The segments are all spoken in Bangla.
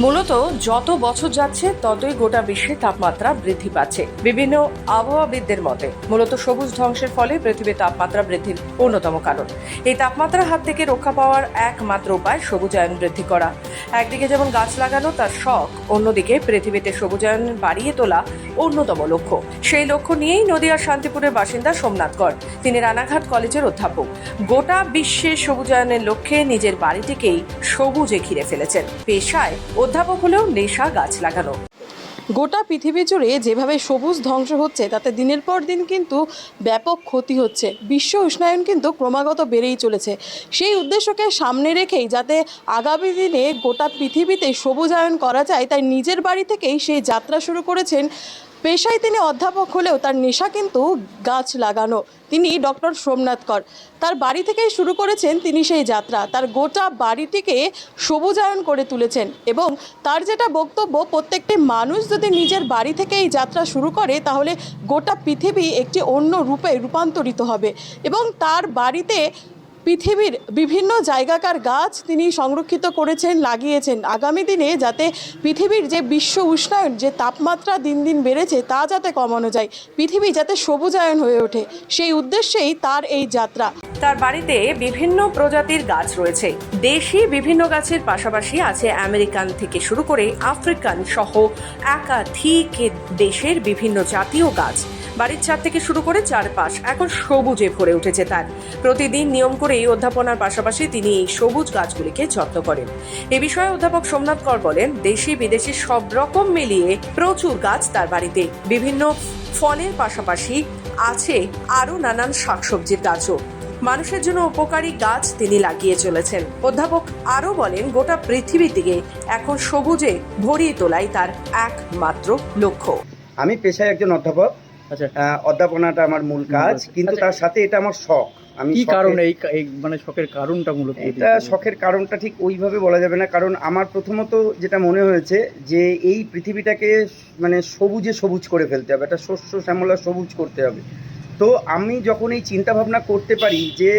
মূলত যত বছর যাচ্ছে, ততই গোটা বিশ্বে তাপমাত্রা বৃদ্ধি পাচ্ছে। বিভিন্ন আবহাওয়াবিদদের মতে, মূলত সবুজ ধ্বংসের ফলে পৃথিবীর তাপমাত্রা বৃদ্ধির অন্যতম কারণ। এই তাপমাত্রার হাত থেকে রক্ষা পাওয়ার একমাত্র উপায় সবুজায়ন বৃদ্ধি করা। একদিকে যেমন গাছ লাগানো, তার শখ, অন্যদিকে পৃথিবীতে সবুজায়ন বাড়িয়ে তোলা অন্যতম লক্ষ্য। সেই লক্ষ্য নিয়েই নদিয়ার শান্তিপুরের বাসিন্দা সোমনাথ কর। তিনি রানাঘাট কলেজের অধ্যাপক। গোটা বিশ্বে সবুজায়নের লক্ষ্যে নিজের বাড়িটিকেই সবুজে ঘিরে ফেলেছেন। পেশায় অধ্যাপক হলেও নেশা গাছ লাগানো গোটা পৃথিবী জুড়ে যেভাবে সবুজ ধ্বংস হচ্ছে, তাতে দিনের পর দিন কিন্তু ব্যাপক ক্ষতি হচ্ছে। বিশ্ব উষ্ণায়ন কিন্তু ক্রমাগত বেড়েই চলেছে। সেই উদ্দেশ্যকে সামনে রেখেই যাতে আগামী দিনে গোটা পৃথিবীতে সবুজায়ন করা যায়, তাই নিজের বাড়ি থেকেই সেই যাত্রা শুরু করেছেন পেশায় তিনি অধ্যাপক হলেও তার নেশা কিন্তু গাছ লাগানো। তিনি ডক্টর সোমনাথ কর। তার বাড়ি থেকেই শুরু করেছেন তিনি সেই যাত্রা। তার গোটা বাড়িটিকে সবুজায়ন করে তুলেছেন এবং তার যেটা বক্তব্য, প্রত্যেকটি মানুষ যদি নিজের বাড়ি থেকে এই যাত্রা শুরু করে, তাহলে গোটা পৃথিবী একটি অন্য রূপে রূপান্তরিত হবে। এবং তার বাড়িতে পৃথিবীর বিভিন্ন জায়গাকার গাছ তিনি সংরক্ষিত করেছেন, লাগিয়েছেন। আগামী দিনে যাতে পৃথিবীর যে বিশ্ব উষ্ণায়ন, যে তাপমাত্রা দিন দিন বেড়েছে, তা যাতে কমানো যায়, পৃথিবী যাতে সবুজায়ন হয়ে ওঠে, সেই উদ্দেশ্যেই তার এই যাত্রা। তার বাড়িতে বিভিন্ন প্রজাতির গাছ রয়েছে। দেশি বিভিন্ন গাছের পাশাপাশি আছে আমেরিকান থেকে শুরু করে আফ্রিকান সহ একাধিক দেশের বিভিন্ন জাতীয় গাছ। বাড়ির ছাদ থেকে শুরু করে চারপাশ এখন সবুজে ভরে উঠেছে তার। প্রতিদিন নিয়ম করেই অধ্যাপনার পাশাপাশি তিনি এই সবুজ গাছগুলিকে যত্ন করেন। এ বিষয়ে অধ্যাপক সোমনাথ কর বলেন, দেশি বিদেশি সব রকম মিলিয়ে প্রচুর গাছ তার বাড়িতে। বিভিন্ন ফলের পাশাপাশি আছে আরও নানান শাকসবজির গাছও। মানুষের জন্য উপকারী গাছ তিনি লাগিয়ে চলেছেন। অধ্যাপক আরও বলেন, গোটা পৃথিবী থেকে এখন সবুজে ভরিয়ে তোলাই তার একমাত্র লক্ষ্য। আমি পেশায় একজন অধ্যাপক। আচ্ছা। অধ্যাপনাটা আমার মূল কাজ আচ্ছা। কিন্তু তার সাথে এটা আমার শখ। আমি কি কারণে এই মানে শখের কারণটা মূলত এটা শখের কারণটা ঠিক ওইভাবে বলা যাবে না কারণ আমার প্রথমত যেটা মনে হয়েছে যে এই পৃথিবীটাকে মানে সবুজে সবুজ করে ফেলতে হবে একটা শস্য শ্যামলা সবুজ করতে হবে। তো আমি যখন এই চিন্তা ভাবনা করতে পারি যে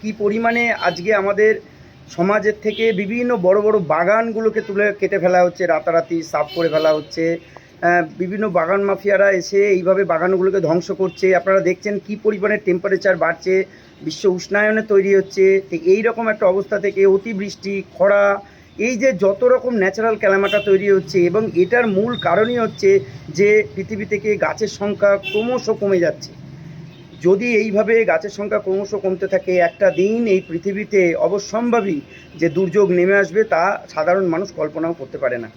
কি পরিমাণে আজকে আমাদের সমাজের থেকে বিভিন্ন বড় বড় বাগানগুলোকে তুলে কেটে ফেলা হচ্ছে রাতারাতি সাফ করে ফেলা হচ্ছে বিভিন্ন বাগান মাফিয়ারা এসে এইভাবে বাগানগুলোকে ধ্বংস করছে। আপনারা দেখছেন কি পরিমাণে টেম্পারেচার বাড়ছে, বিশ্ব উষ্ণায়নে তৈরি হচ্ছে। এই রকম একটা অবস্থা থেকে অতিবৃষ্টি, খরা, এই যে যত রকম ন্যাচারাল ক্যালামাটা তৈরি হচ্ছে এবং এটার মূল কারণই হচ্ছে যে পৃথিবী থেকে গাছের সংখ্যা ক্রমশ কমে যাচ্ছে। যদি এইভাবে গাছের সংখ্যা ক্রমশ কমতে থাকে, একটা দিন এই পৃথিবীতে অবশ্যম্ভাবী যে দুর্যোগ নেমে আসবে তা সাধারণ মানুষ কল্পনাও করতে পারে না।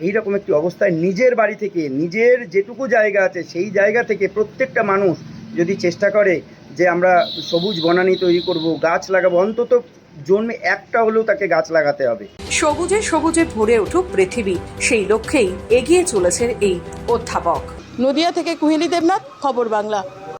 এই রকম একটি অবস্থায় নিজের বাড়ি থেকে নিজের যেটুকু জায়গা আছে সেই জায়গা থেকে প্রত্যেকটা মানুষ যদি চেষ্টা করে যে আমরা সবুজ বনানী তৈরি করব গাছ লাগাবো অন্তত জন্মে একটা হলেও তাকে গাছ লাগাতে হবে। সবুজে সবুজে ভরে উঠুক পৃথিবী সেই লক্ষ্যেই এগিয়ে চলেছেন এই অধ্যাপক। নদিয়া থেকে কুহেলি দেবনাথ খবর বাংলা।